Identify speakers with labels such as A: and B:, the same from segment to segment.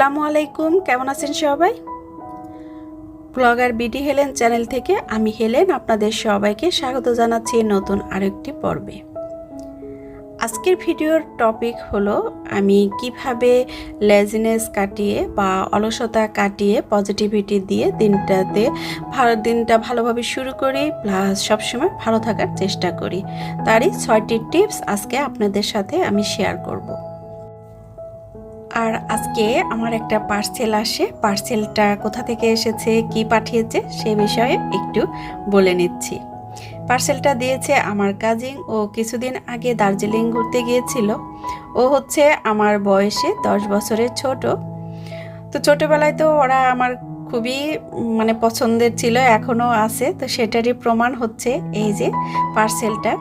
A: আসসালামু আলাইকুম, কেমন আছেন সবাই? ব্লগার বিডি হেলেন চ্যানেল থেকে আমি হেলেন আপনাদের সবাইকে স্বাগত জানাচ্ছি নতুন আরেকটি পর্বে। আজকের ভিডিওর টপিক হলো আমি কীভাবে লেজিনেস কাটিয়ে বা অলসতা কাটিয়ে পজিটিভিটি দিয়ে দিনটাতে ভালো দিনটা ভালোভাবে শুরু করি প্লাস সবসময় ভালো থাকার চেষ্টা করি। তারই ছয়টি টিপস আজকে আপনাদের সাথে আমি শেয়ার করব। আর আজকে আমার একটা পার্সেল আসে। পার্সেলটা কোথা থেকে এসেছে, কি পাঠিয়েছে, সে বিষয়ে একটু বলে নিচ্ছি। পার্সেলটা দিয়েছে আমার কাজিন ও কিছুদিন আগে দার্জিলিং ঘুরতে গিয়েছিল। ও হচ্ছে আমার বয়সে দশ বছরের ছোট। তো ছোটোবেলায় তো ওরা আমার খুবই মানে পছন্দের ছিল, এখনও আছে। তো সেটারই প্রমাণ হচ্ছে এই যে পার্সেলটা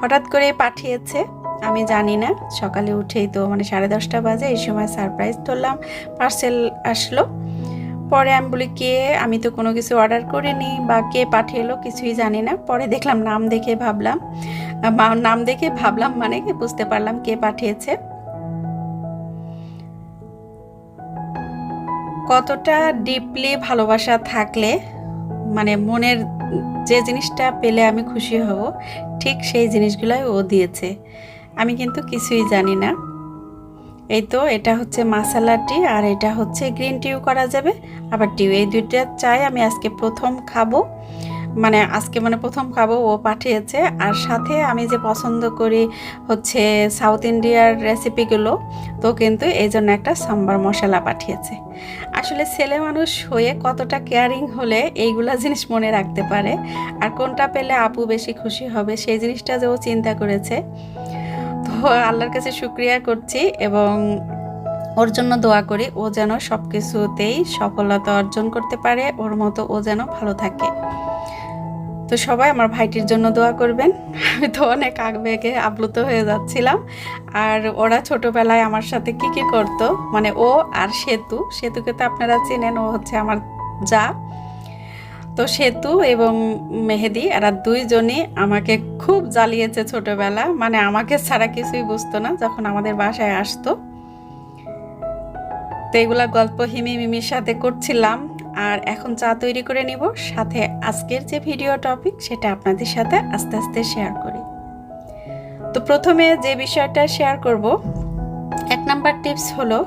A: হঠাৎ করে পাঠিয়েছে। আমি জানি না। সকালে উঠেই তো মানে সাড়ে দশটা বাজে, এই সময় সারপ্রাইজ ধরলাম পার্সেল আসলো। পরে আমি বলি, কে? আমি তো কোনো কিছু অর্ডার করিনি বা কে পাঠিয়ে এলো কিছুই জানি না। পরে দেখলাম নাম দেখে ভাবলাম নাম দেখে ভাবলাম মানে বুঝতে পারলাম কে পাঠিয়েছে। কতটা ডিপলি ভালোবাসা থাকলে মানে মনের যে জিনিসটা পেলে আমি খুশি হব, ঠিক সেই জিনিসগুলোই ও দিয়েছে। আমি কিন্তু কিছুই জানি না। এই তো এটা হচ্ছে মাসালা টি আর এটা হচ্ছে গ্রিন টিও করা যাবে। আবার টিও এই দুইটা চাই আমি আজকে প্রথম খাব। মানে আজকে মানে প্রথম খাব ও পাঠিয়েছে। আর সাথে আমি যে পছন্দ করি হচ্ছে সাউথ ইন্ডিয়ার রেসিপিগুলো তো কিন্তু এই জন্য একটা সাম্বার মশলা পাঠিয়েছে। আসলে ছেলে মানুষ হয়ে কতটা কেয়ারিং হলে এইগুলা জিনিস মনে রাখতে পারে। আর কোনটা পেলে আপু বেশি খুশি হবে সেই জিনিসটা যে ও চিন্তা করেছে। তো আল্লাহর কাছে শুক্রিয়া করছি এবং ওর জন্য দোয়া করি ও যেন সব কিছুতেই সফলতা অর্জন করতে পারে, ওর মতো ও যেন ভালো থাকে। তো সবাই আমার ভাইটির জন্য দোয়া করবেন। আমি তো অনেক আবেগে আপ্লুত হয়ে যাচ্ছিলাম। আর ওরা ছোটবেলায় আমার সাথে কি কি করত মানে ও আর সেতু। সেতুকে তো আপনারা চেনেন, ও হচ্ছে আমার যা। তো সেতু এবং মেহেদি, এরা দুইজনই আমাকে খুব জ্বালিয়েছে ছোটবেলা। মানে আমাকে ছাড়া কিছুই বুঝতো না যখন আমাদের বাসায় আসতো। তো এগুলা গল্প হিমি মিমির সাথে করছিলাম। আর এখন চা তৈরি করে নিব। সাথে আজকের যে ভিডিও টপিক সেটা আপনাদের সাথে আস্তে আস্তে শেয়ার করি। তো প্রথমে যে বিষয়টা শেয়ার করব, এক নাম্বার টিপস হলো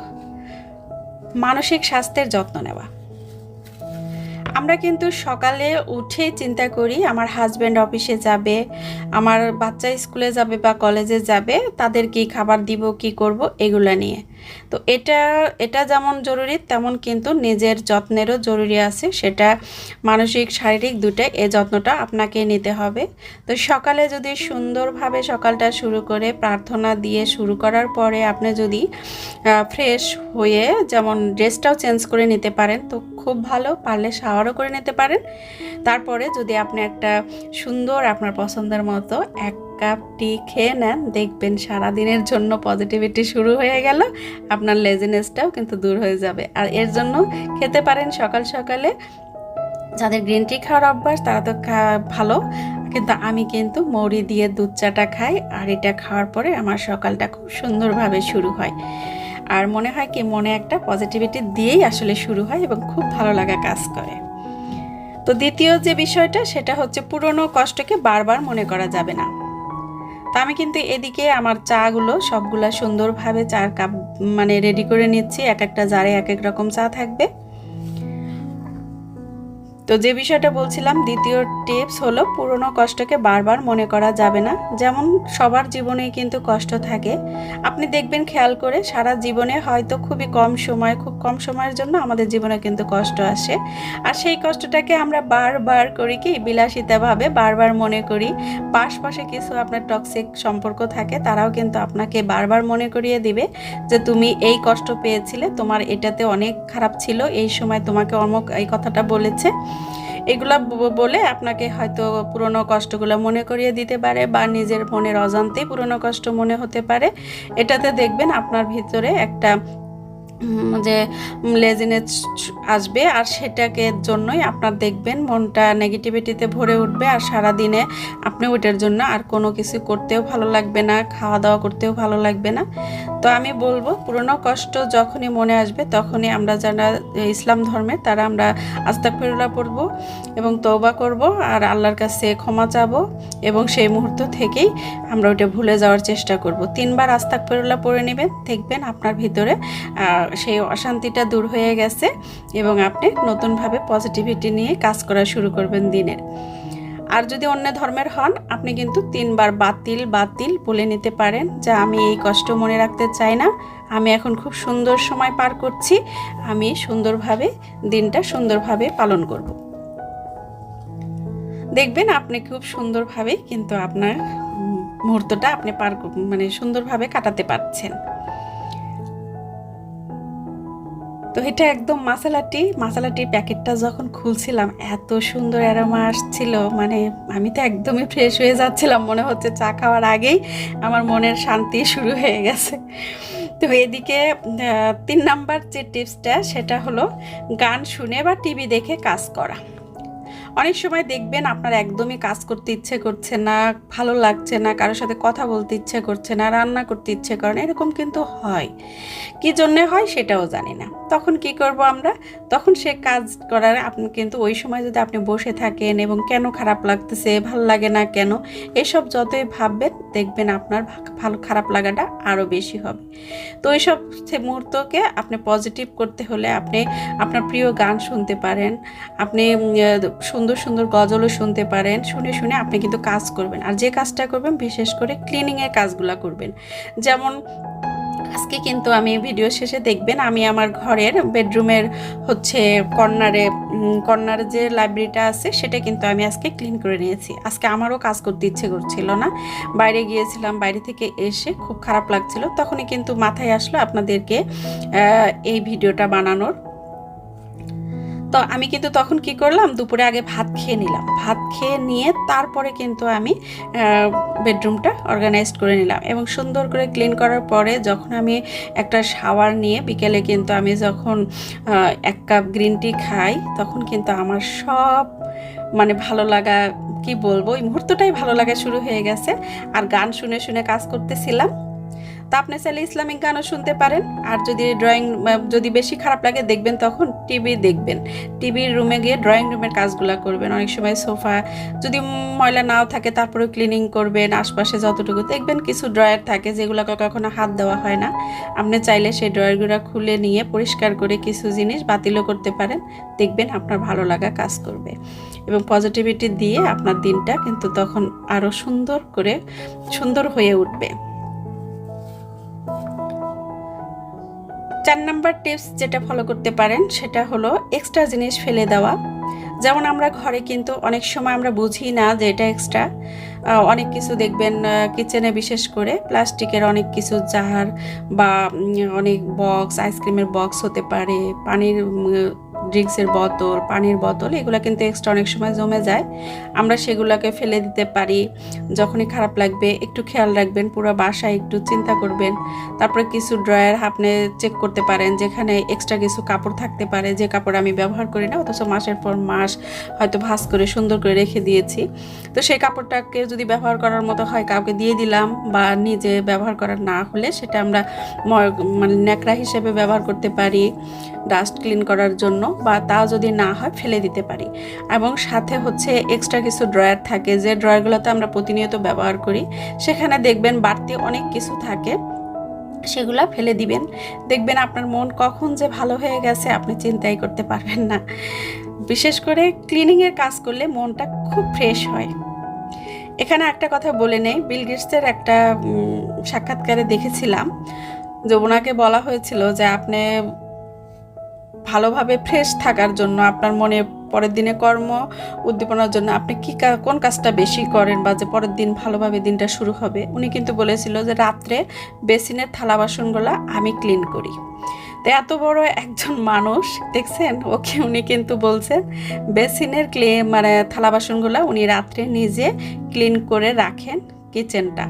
A: মানসিক স্বাস্থ্যের যত্ন নেওয়া। আমরা কিন্তু সকালে উঠে চিন্তা করি, আমার হাজব্যান্ড অফিসে যাবে, আমার বাচ্চা স্কুলে যাবে বা কলেজে যাবে, তাদের কি খাবার দিব, কি করব, এগুলো নিয়ে। তো এটা এটা যেমন জরুরি, তেমন কিন্তু নিজের যত্নেরও জরুরি আছে। সেটা মানসিক, শারীরিক দুটাই এই যত্নটা আপনাকে নিতে হবে। তো সকালে যদি সুন্দরভাবে সকালটা শুরু করে প্রার্থনা দিয়ে শুরু করার পরে আপনি যদি ফ্রেশ হয়ে যেমন ড্রেসটাও চেঞ্জ করে নিতে পারেন, তো খুব ভালো। পারলে শাওয়ারও করে নিতে পারেন। তারপরে যদি আপনি একটা সুন্দর, আপনার পছন্দের মতো এক কাপ টি খেয়ে নেন। দেখবেন সারা দিনের জন্য পজিটিভিটি শুরু হয়ে গেল। আপনার লেজিনেসটাও কিন্তু দূর হয়ে যাবে। আর এর জন্য খেতে পারেন সকাল সকালে। যাদের গ্রিন টি খাওয়ার অভ্যাস, তারা তো ভালো। কিন্তু আমি কিন্তু মৌরি দিয়ে দুধ চাটা খাই আর এটা খাওয়ার পরে আমার সকালটা খুব সুন্দরভাবে শুরু হয়। আর মনে হয় কি, মনে একটা পজিটিভিটি দিয়েই আসলে শুরু হয় এবং খুব ভালো লাগা কাজ করে। তো দ্বিতীয় যে বিষয়টা, সেটা হচ্ছে পুরনো কষ্টকে বারবার মনে করা যাবে না। তো আমি কিন্তু এদিকে আমার চাগুলো সবগুলা সুন্দরভাবে চার কাপ মানে রেডি করে নিচ্ছি। এক একটা জারে এক এক রকম চা থাকবে। তো যে বিষয়টা বলছিলাম, দ্বিতীয় টিপস হলো পুরনো কষ্টকে বারবার মনে করা যাবে না। যেমন সবার জীবনেই কিন্তু কষ্ট থাকে। আপনি দেখবেন খেয়াল করে সারা জীবনে হয়তো খুবই কম সময়, খুব কম সময়ের জন্য আমাদের জীবনে কিন্তু কষ্ট আসে। আর সেই কষ্টটাকে আমরা বারবার করি কি, বিলাসিতাভাবে বারবার মনে করি। পাশপাশে কিছু আপনার টক্সিক সম্পর্ক থাকে, তারাও কিন্তু আপনাকে বারবার মনে করিয়ে দিবে যে তুমি এই কষ্ট পেয়েছিলে, তোমার এটাতে অনেক খারাপ ছিল, এই সময় তোমাকে অমুক এই কথাটা বলেছে। এগুলা বলে আপনাকে হয়তো পুরনো কষ্টগুলো মনে করিয়ে দিতে পারে বা নিজের মনের অজান্তেই পুরনো কষ্ট মনে হতে পারে। এটাতে দেখবেন আপনার ভিতরে একটা যে লেজিনেস আসবে আর সেটাকে জন্যই আপনার দেখবেন মনটা নেগেটিভিটিতে ভরে উঠবে আর সারা দিনে আপনি ওইটার জন্য আর কোনো কিছু করতেও ভালো লাগবে না খাওয়া দাওয়া করতেও ভালো লাগবে না। তো আমি বলব, পুরনো কষ্ট যখনই মনে আসবে তখনই আমরা যারা ইসলাম ধর্মে তারা আমরা আস্তাক ফেরুলা পড়ব এবং তৌবা করব আর আল্লাহর কাছে ক্ষমা চাবো এবং সেই মুহূর্ত থেকেই আমরা ওইটা ভুলে যাওয়ার চেষ্টা করব। তিনবার আস্তাক ফেরুলা পড়ে নেবেন, দেখবেন আপনার ভিতরে সেই অশান্তিটা দূর হয়ে গেছে এবং আপনি নতুনভাবে পজিটিভিটি নিয়ে কাজ করা শুরু করবেন দিনের আর যদি অন্য ধর্মের হন, আপনি কিন্তু তিনবার বাতিল বাতিল বলে নিতে পারেন যা আমি এই কষ্ট মনে রাখতে চাই না, আমি এখন খুব সুন্দর সময় পার করছি, আমি সুন্দরভাবে, দিনটা সুন্দরভাবে পালন করব। দেখবেন আপনি খুব সুন্দরভাবে কিন্তু আপনার মুহূর্তটা আপনি পার মানে সুন্দরভাবে কাটাতে পারছেন। তো এটা একদম মাসালাটি, মাসালাটির প্যাকেটটা যখন খুলছিলাম, এত সুন্দর অ্যারোমা আসছিল। মানে আমি তো একদমই ফ্রেশ হয়ে যাচ্ছিলাম, মনে হচ্ছে চা খাওয়ার আগেই আমার মনের শান্তি শুরু হয়ে গেছে। তো এদিকে তিন নাম্বার যে টিপসটা সেটা হলো গান শুনে বা টিভি দেখে কাজ করা। অনেক সময় দেখবেন আপনার একদমই কাজ করতে ইচ্ছে করছে না ভালো লাগছে না কারোর সাথে কথা বলতে ইচ্ছে করছে না রান্না করতে ইচ্ছে করে না এরকম কিন্তু হয়। কি জন্যে হয় সেটাও জানি না। তখন কি করব আমরা? তখন সে কাজ করার আপনি কিন্তু ওই সময় যদি আপনি বসে থাকেন এবং কেন খারাপ লাগতেছে ভালো লাগে না কেন এসব যতই ভাববেন দেখবেন আপনার ভালো খারাপ লাগাটা আরও বেশি হবে। তো এইসব মুহূর্তকে আপনি পজিটিভ করতে হলে আপনি আপনার প্রিয় গান শুনতে পারেন আপনি আহ, সুন্দর সুন্দর গজলও শুনতে পারেন। শুনে শুনে আপনি কিন্তু কাজ করবেন। আর যে কাজটা করবেন, বিশেষ করে ক্লিনিংয়ের কাজগুলো করবেন। যেমন আজকে কিন্তু আমি ভিডিও শেষে দেখবেন, আমি আমার ঘরের বেডরুমের হচ্ছে কর্নারে কর্নারে যে লাইব্রেরিটা আছে, সেটা কিন্তু আমি আজকে ক্লিন করে নিয়েছি। আজকে আমারও কাজ করতে ইচ্ছে করছিল না। বাইরে গিয়েছিলাম, বাইরে থেকে এসে খুব খারাপ লাগছিল। তখনই কিন্তু মাথায় আসলো আপনাদেরকে এই ভিডিওটা বানানোর। তো আমি কিন্তু তখন কি করলাম? দুপুরে আগে ভাত খেয়ে নিলাম। ভাত খেয়ে নিয়ে তারপরে কিন্তু আমি বেডরুমটা অর্গানাইজড করে নিলাম এবং সুন্দর করে ক্লিন করার পরে যখন আমি একটা শাওয়ার নিয়ে বিকেলে কিন্তু আমি যখন এক কাপ গ্রিন টি খাই, তখন কিন্তু আমার সব মানে ভালো লাগা, কি বলব? এই মুহূর্তটাই ভালো লাগা শুরু হয়ে গেছে। আর গান শুনে শুনে কাজ করতেছিলাম। তা আপনি চাইলে ইসলামিক গানও শুনতে পারেন। আর যদি ড্রয়িং যদি বেশি খারাপ লাগে, দেখবেন তখন টিভি দেখবেন। টিভির রুমে গিয়ে ড্রয়িং রুমের কাজগুলো করবেন। অনেক সময় সোফা, যদি ময়লা নাও থাকে তারপরে ক্লিনিং করবেন। আশপাশে যতটুকু দেখবেন, কিছু ড্রয়ার থাকে যেগুলোকে কখনো হাত দেওয়া হয় না। আপনি চাইলে সেই ড্রয়ারগুলো খুলে নিয়ে পরিষ্কার করে কিছু জিনিস বাতিলও করতে পারেন। দেখবেন আপনার ভালো লাগা কাজ করবে। এবং পজিটিভিটি দিয়ে আপনার দিনটা কিন্তু তখন আরও সুন্দর করে, সুন্দর হয়ে উঠবে। চার নাম্বার টিপস যেটা ফলো করতে পারেন, সেটা হলো এক্সট্রা জিনিস ফেলে দেওয়া। যেমন আমরা ঘরে কিন্তু অনেক সময় আমরা বুঝি না যে এটা এক্সট্রা অনেক কিছু দেখবেন কিচেনে বিশেষ করে প্লাস্টিকের অনেক কিছু জার বা অনেক বক্স আইসক্রিমের বক্স হতে পারে, পানির ড্রিঙ্কসের বোতল পানির বোতল এগুলো কিন্তু এক্সট্রা অনেক সময় জমে যায়। আমরা সেগুলোকে ফেলে দিতে পারি। যখনই খারাপ লাগবে, একটু খেয়াল রাখবেন, পুরো বাসায় একটু চিন্তা করবেন। তারপরে কিছু ড্রয়ার আপনি চেক করতে পারেন, যেখানে এক্সট্রা কিছু কাপড় থাকতে পারে, যে কাপড় আমি ব্যবহার করি না, অথচ মাসের পর মাস হয়তো ভাঁজ করে, সুন্দর করে রেখে দিয়েছি। তো সেই কাপড়টাকে যদি ব্যবহার করার মতো হয়, কাউকে দিয়ে দিলাম বা নিজে ব্যবহার করার না হলে, সেটা আমরা মানে ন্যাকড়া হিসেবে ব্যবহার করতে পারি ডাস্ট ক্লিন করার জন্য। বা তাও যদি না হয় ফেলে দিতে পারি। এবং সাথে হচ্ছে এক্সট্রা কিছু ড্রয়ার থাকে, যে ড্রয়ারগুলোতে আমরা প্রতিনিয়ত ব্যবহার করি, সেখানে দেখবেন বাড়তি অনেক কিছু থাকে, সেগুলা ফেলে দিবেন। দেখবেন আপনার মন কখন যে ভালো হয়ে গেছে, আপনি চিন্তাই করতে পারবেন না। বিশেষ করে ক্লিনিংয়ের কাজ করলে মনটা খুব ফ্রেশ হয়। এখানে একটা কথা বলে নেই বিল গেটসের একটা সাক্ষাৎকারে দেখেছিলাম যে ওনাকে বলা হয়েছিল যে আপনি ভালোভাবে ফ্রেশ থাকার জন্য, আপনার মনে পরের দিনে কর্ম উদ্দীপনার জন্য আপনি কি কোন কাজটা বেশি করেন বা যে পরের দিন ভালোভাবে দিনটা শুরু হবে? উনি কিন্তু বলেছিল যে রাত্রে বেসিনের থালা বাসনগুলো আমি ক্লিন করি। তো এত বড় একজন মানুষ, দেখছেন? ওকে উনি কিন্তু বলছেন, বেসিনের ক্লে মানে থালা বাসনগুলো উনি রাত্রে নিজে ক্লিন করে রাখেন। কিচেনটা।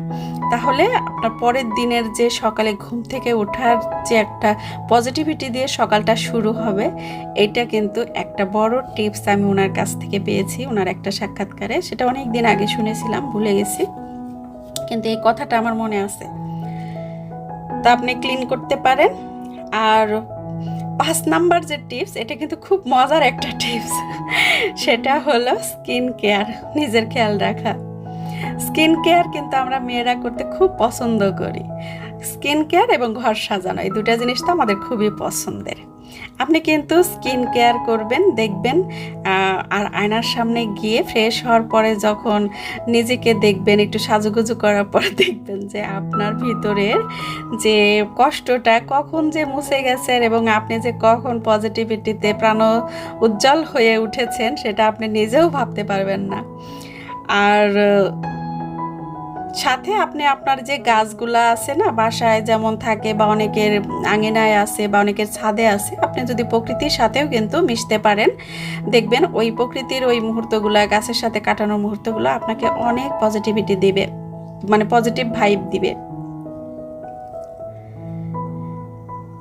A: তাহলে আপনার পরের দিনের যে সকালে ঘুম থেকে ওঠার যে একটা পজিটিভিটি দিয়ে সকালটা শুরু হবে, এটা কিন্তু একটা বড় টিপস আমি ওনার কাছ থেকে পেয়েছি ওনার একটা সাক্ষাৎকারে। সেটা অনেক দিন আগে শুনেছিলাম, ভুলে গেছি। কিন্তু এই কথাটা আমার মনে আছে। তা আপনি ক্লিন করতে পারেন। আর পাঁচ নাম্বার যে টিপস এটা কিন্তু খুব মজার একটা টিপস সেটা হলো স্কিন কেয়ার নিজের খেয়াল রাখা। স্কিন কেয়ার কিন্তু আমরা মেয়েরা করতে খুব পছন্দ করি। স্কিন কেয়ার এবং ঘর সাজানো, এই দুটা জিনিস তো আমাদের খুবই পছন্দের। আপনি কিন্তু স্কিন কেয়ার করবেন, দেখবেন আর আয়নার সামনে গিয়ে ফ্রেশ হওয়ার পরে যখন নিজেকে দেখবেন, একটু সাজুগুজু করার পর দেখবেন যে আপনার ভিতরের যে কষ্টটা কখন যে মুছে গেছে এবং আপনি যে কখন পজিটিভিটিতে প্রাণ উজ্জ্বল হয়ে উঠেছেন, সেটা আপনি নিজেও ভাবতে পারবেন না। আর সাথে আপনি আপনার যে গাছগুলা আছে না, বাসায় যেমন থাকে বা অনেকের আঙিনায় আছে বা অনেকের ছাদে আছে, আপনি যদি প্রকৃতির সাথেও কিন্তু মিশতে পারেন, দেখবেন ওই প্রকৃতির ওই মুহূর্তগুলো, গাছের সাথে কাটানোর মুহূর্তগুলো আপনাকে অনেক পজিটিভিটি দিবে মানে পজিটিভ ভাইব দিবে।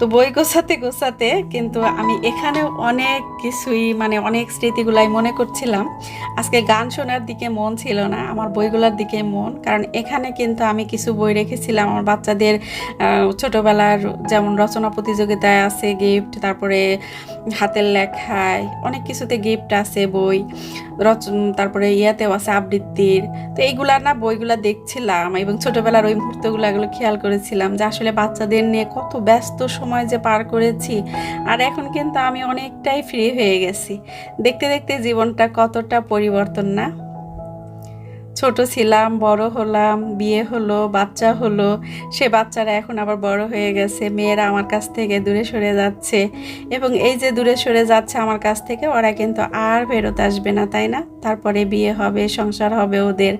A: তো বই গোছাতে গোছাতে কিন্তু আমি এখানে অনেক কিছুই মানে অনেক স্মৃতিগুলাই মনে করছিলাম। আজকে গান শোনার দিকে মন ছিল না, আমার বইগুলোর দিকে মন। কারণ এখানে কিন্তু আমি কিছু বই রেখেছিলাম, আমার বাচ্চাদের ছোটোবেলার যেমন রচনা প্রতিযোগিতায় আছে গিফট তারপরে হাতের লেখায় অনেক কিছুতে গিফট আছে বই, রচ তারপরে ইয়াতেও আছে আবৃত্তির। তো এইগুলা না বইগুলা দেখছিলাম এবং ছোটবেলার ওই মুহূর্তগুলো এগুলো খেয়াল করেছিলাম যে আসলে বাচ্চাদের নিয়ে কত ব্যস্ত যে পার করেছি, আর এখন কিন্তু আমি অনেকটাই ফ্রি হয়ে গেছি। দেখতে দেখতে জীবনটা কতটা পরিবর্তন না? ছোট ছিলাম, বড় হলাম, বিয়ে হলো, বাচ্চা হলো, সে বাচ্চারা এখন আবার বড় হয়ে গেছে, মেয়েরা আমার কাছ থেকে দূরে সরে যাচ্ছে এবং এই যে দূরে সরে যাচ্ছে আমার কাছ থেকে, ওরা কিন্তু আর ফেরত আসবে না, তাই না? তারপরে বিয়ে হবে, সংসার হবে ওদের।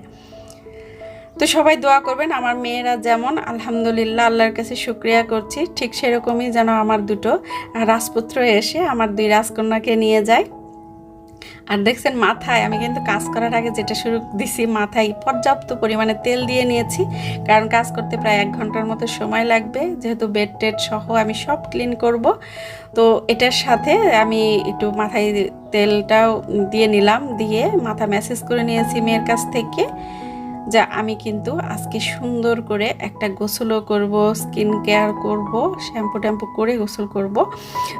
A: তো সবাই দোয়া করবেন, আমার মেয়েরা যেমন, আলহামদুলিল্লাহ, আল্লাহর কাছে শুক্রিয়া করছি, ঠিক সেরকমই যেন আমার দুটো রাজপুত্র এসে আমার দুই রাজকন্যাকে নিয়ে যায়। আর দেখছেন মাথায়, আমি কিন্তু কাজ করার আগে যেটা শুরু দিছি, মাথায় পর্যাপ্ত পরিমাণে তেল দিয়ে নিয়েছি, কারণ কাজ করতে প্রায় এক ঘণ্টার মতো সময় লাগবে, যেহেতু বেড টেড সহ আমি সব ক্লিন করব। তো এটার সাথে আমি একটু মাথায় তেলটাও দিয়ে নিলাম, দিয়ে মাথা ম্যাসেজ করে নিয়েছি মেয়ের কাছ থেকে। যা আমি কিন্তু আজকে সুন্দর করে একটা গোসলও করব স্কিন কেয়ার করব শ্যাম্পু ট্যাম্পু করে গোসল করব।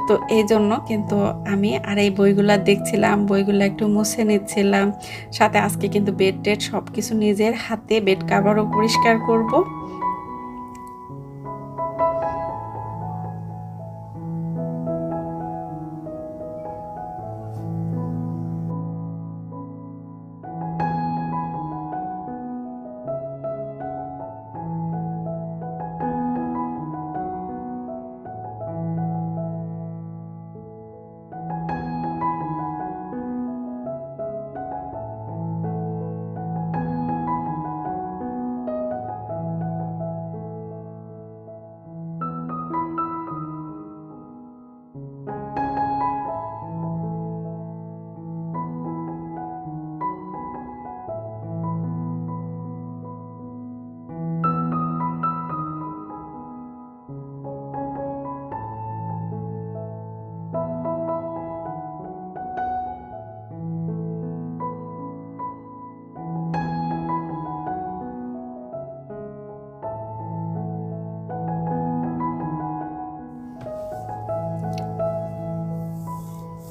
A: তো এই জন্য কিন্তু আমি আর এই বইগুলো দেখছিলাম, বইগুলো একটু মুছে নিচ্ছিলাম। সাথে আজকে কিন্তু বেড টেড সব কিছু নিজের হাতে বেড কাভারও পরিষ্কার করব।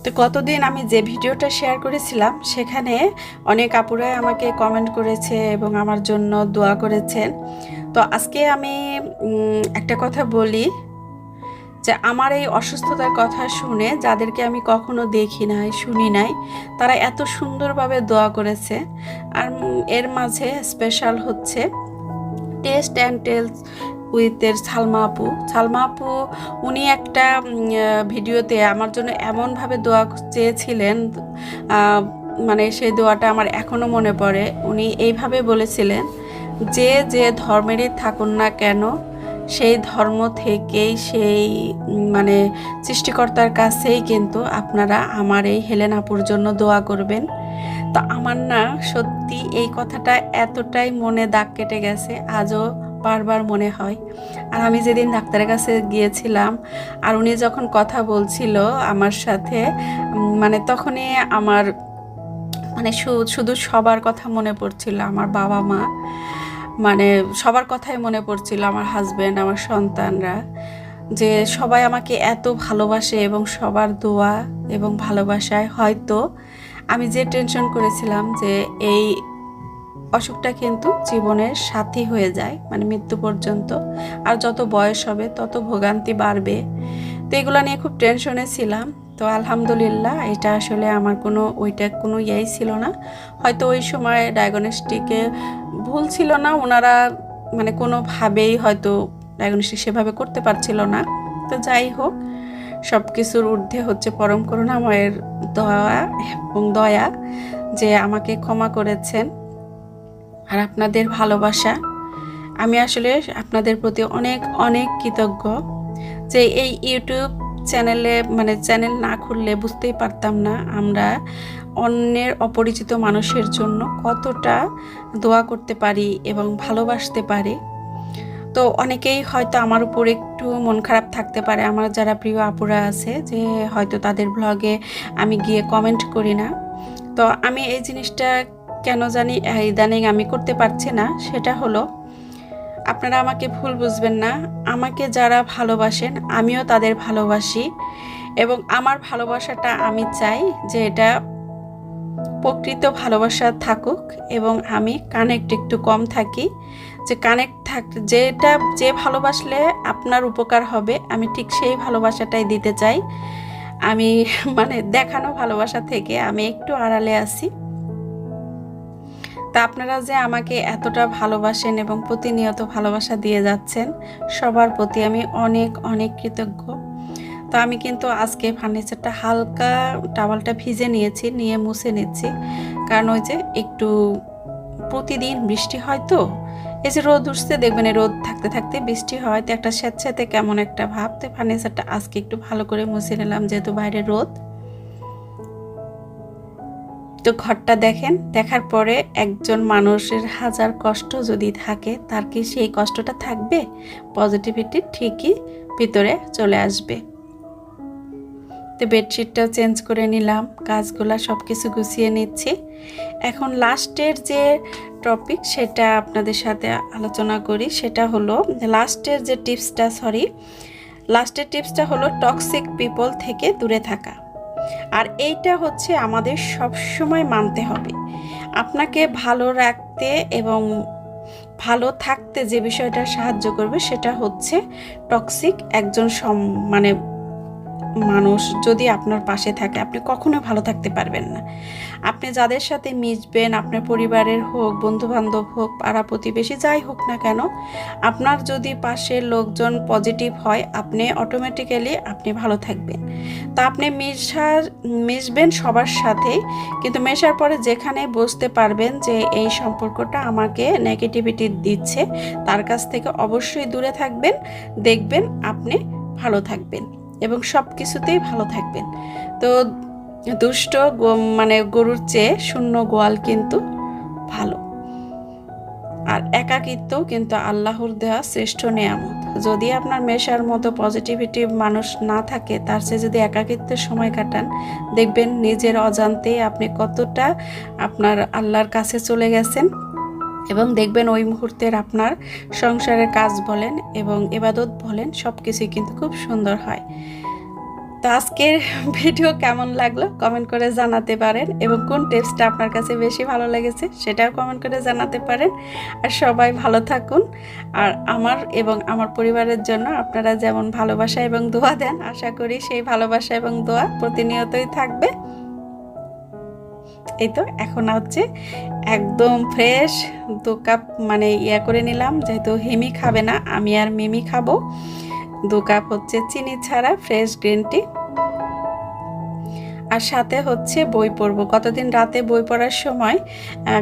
A: তো গতদিন আমি যে ভিডিওটা শেয়ার করেছিলাম, সেখানে অনেক আপুরাই আমাকে কমেন্ট করেছে এবং আমার জন্য দোয়া করেছেন। তো আজকে আমি একটা কথা বলি যে আমার এই অসুস্থতার কথা শুনে যাদেরকে আমি কখনো দেখি নাই, শুনি নাই, তারা এত সুন্দরভাবে দোয়া করেছে। আর এর মাঝে স্পেশাল হচ্ছে টেস্ট অ্যান্ড টেলস উইথের সালমা আপু। সালমা আপু, উনি একটা ভিডিওতে আমার জন্য এমনভাবে দোয়া চেয়েছিলেন মানে সেই দোয়াটা আমার এখনও মনে পড়ে। উনি এইভাবে বলেছিলেন, যে যে ধর্মেরই থাকুন না কেন, সেই ধর্ম থেকেই সেই মানে সৃষ্টিকর্তার কাছেই কিন্তু আপনারা আমার এই হেলেন আপুর জন্য দোয়া করবেন। তো আমার না সত্যি এই কথাটা এতটাই মনে দাগ কেটে গেছে। আজও বারবার মনে হয়। আর আমি যেদিন ডাক্তারের কাছে গিয়েছিলাম, আর উনি যখন কথা বলছিল আমার সাথে মানে তখনই আমার মানে শুধু সবার কথা মনে পড়ছিল, আমার বাবা মা। মানে সবার কথাই মনে পড়ছিল, আমার হাজব্যান্ড আমার সন্তানরা। যে সবাই আমাকে এত ভালোবাসে এবং সবার দোয়া এবং ভালোবাসায়। হয়তো আমি যে টেনশন করেছিলাম যে এই অসুখটা কিন্তু জীবনের সাথী হয়ে যায় মানে মৃত্যু পর্যন্ত। আর যত বয়স হবে, তত ভোগান্তি বাড়বে। তো এগুলো নিয়ে খুব টেনশনে ছিলাম। তো আলহামদুলিল্লাহ, এটা আসলে আমার কোনো, ওইটা কোনো ইয়েই ছিল না। হয়তো ওই সময় ডায়াগনস্টিকে ভুল ছিল না, ওনারা মানে কোনোভাবেই হয়তো ডায়াগনস্টিক সেভাবে করতে পারছিল না। তো যাই হোক সব কিছুর ঊর্ধ্বে হচ্ছে পরম করুণাময়ের দয়া এবং দয়া যে আমাকে ক্ষমা করেছেন। আর আপনাদের ভালোবাসা। আমি আসলে আপনাদের প্রতি অনেক অনেক কৃতজ্ঞ যে এই ইউটিউব চ্যানেলে মানে চ্যানেল না খুললে বুঝতেই পারতাম না আমরা অন্যের অপরিচিত মানুষের জন্য কতটা দোয়া করতে পারি এবং ভালোবাসতে পারি। তো অনেকেই হয়তো আমার উপর একটু মন খারাপ থাকতে পারে। আমার যারা প্রিয় আপুরা আছে যে হয়তো তাদের ব্লগে আমি গিয়ে কমেন্ট করি না। তো আমি এই জিনিসটা কেন জানি ইদানিং আমি করতে পারছি না, সেটা হলো আপনারা আমাকে ভুল বুঝবেন না। আমাকে যারা ভালোবাসেন, আমিও তাদের ভালোবাসি এবং আমার ভালোবাসাটা আমি চাই যে এটা প্রকৃত ভালোবাসা থাকুক এবং আমি কানেক্ট একটু কম থাকি। যে কানেক্ট থাক, যেটা, যে ভালোবাসলে আপনার উপকার হবে, আমি ঠিক সেই ভালোবাসাটাই দিতে চাই। আমি মানে দেখানো ভালোবাসা থেকে আমি একটু আড়ালে আছি। তা আপনারা যে আমাকে এতটা ভালোবাসেন এবং প্রতিনিয়ত ভালোবাসা দিয়ে যাচ্ছেন, সবার প্রতি আমি অনেক অনেক কৃতজ্ঞ। তো আমি কিন্তু আজকে ফার্নিচারটা হালকা টাওয়ালটা ভিজে নিয়েছি, নিয়ে মুছে নিচ্ছি। কারণ ওই যে একটু প্রতিদিন বৃষ্টি হয় তো, এই যে রোদ উঠছে, দেখবেন এই রোদ থাকতে থাকতে বৃষ্টি হয়। তো একটা স্যাঁতস্যাঁতে কেমন একটা ভাব। তো ফার্নিচারটা আজকে একটু ভালো করে মুছে নিলাম, যেহেতু বাইরে রোদ। তো ঘরটা দেখেন, দেখার পরে একজন মানুষের হাজার কষ্ট যদি থাকে, তার কি সেই কষ্টটা থাকবে? পজিটিভিটি ঠিকই ভিতরে চলে আসবে। তো বেডশিটটাও চেঞ্জ করে নিলাম কাজগুলা সব কিছু গুছিয়ে নিচ্ছি। এখন লাস্টের যে টপিক সেটা আপনাদের সাথে আলোচনা করি, সেটা হলো লাস্টের যে টিপসটা, সরি, লাস্টের টিপসটা হলো টক্সিক পিপল থেকে দূরে থাকা। আর এইটা হচ্ছে আমাদের সব সময় মানতে হবে। আপনাকে ভালো রাখতে এবং ভালো থাকতে যে বিষয়টা সাহায্য করবে সেটা হচ্ছে টক্সিক একজন সম মানে মানুষ যদি আপনার পাশে থাকে, আপনি কখনো ভালো থাকতে পারবেন না। আপনি যাদের সাথে মিশবেন, আপনার পরিবারের হোক বন্ধু বান্ধব হোক, পাড়া প্রতিবেশী যাই হোক না কেন, আপনার যদি পাশের লোকজন পজিটিভ হয়, আপনি অটোমেটিক্যালি আপনি ভালো থাকবেন। তা আপনি মিশার মিশবেন সবার সাথেই কিন্তু মেশার পরে যেখানে বুঝতে পারবেন যে এই সম্পর্কটা আমাকে নেগেটিভিটি দিচ্ছে, তার কাছ থেকে অবশ্যই দূরে থাকবেন, দেখবেন আপনি ভালো থাকবেন এবং সব কিছুতেই ভালো থাকবেন। তো দুষ্ট মানে গরুর চেয়ে শূন্য গোয়াল কিন্তু ভালো। আর একাকিত্ব কিন্তু আল্লাহর দেওয়া শ্রেষ্ঠ নিয়ামত। যদি আপনার মেশার মতো পজিটিভিটি মানুষ না থাকে, তার চেয়ে যদি একাকিত্বের সময় কাটান, দেখবেন নিজের অজান্তে আপনি কতটা আপনার আল্লাহর কাছে চলে গেছেন এবং দেখবেন ওই মুহূর্তের আপনার সংসারের কাজ বলেন এবং এবাদত বলেন সব কিছুই কিন্তু খুব সুন্দর হয়। তো আজকের ভিডিও কেমন লাগল কমেন্ট করে জানাতে পারেন এবং কোন টিপসটা আপনার কাছে বেশি ভালো লেগেছে সেটাও কমেন্ট করে জানাতে পারেন। আর সবাই ভালো থাকুন। আর আমার এবং আমার পরিবারের জন্য আপনারা যেমন ভালোবাসা এবং দোয়া দেন, আশা করি সেই ভালোবাসা এবং দোয়া প্রতিনিয়তই থাকবে। এই তো, এখন হচ্ছে একদম ফ্রেশ দু কাপ মানে ইয়া করে নিলাম, যেহেতু হিমি খাবে না, আমি আর মিমি খাব। দু কাপ হচ্ছে চিনি ছাড়া ফ্রেশ গ্রিন টি আর সাথে হচ্ছে বই পড়ব। কতদিন রাতে বই পড়ার সময়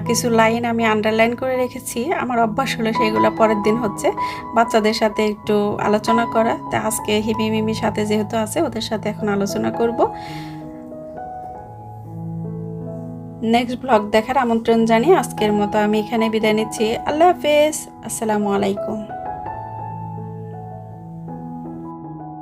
A: কিছু লাইন আমি আন্ডারলাইন করে রেখেছি। আমার অভ্যাস হলো সেগুলো পরের দিন হচ্ছে বাচ্চাদের সাথে একটু আলোচনা করা। তা আজকে হিমি মিমির সাথে যেহেতু আছে, ওদের সাথে এখন আলোচনা করব। নেক্সট ব্লগ দেখার আমন্ত্রণ জানিয়ে আজকের মতো আমি এখানে বিদায় নিচ্ছি। আল্লাহ হাফেজ। আসসালামু আলাইকুম।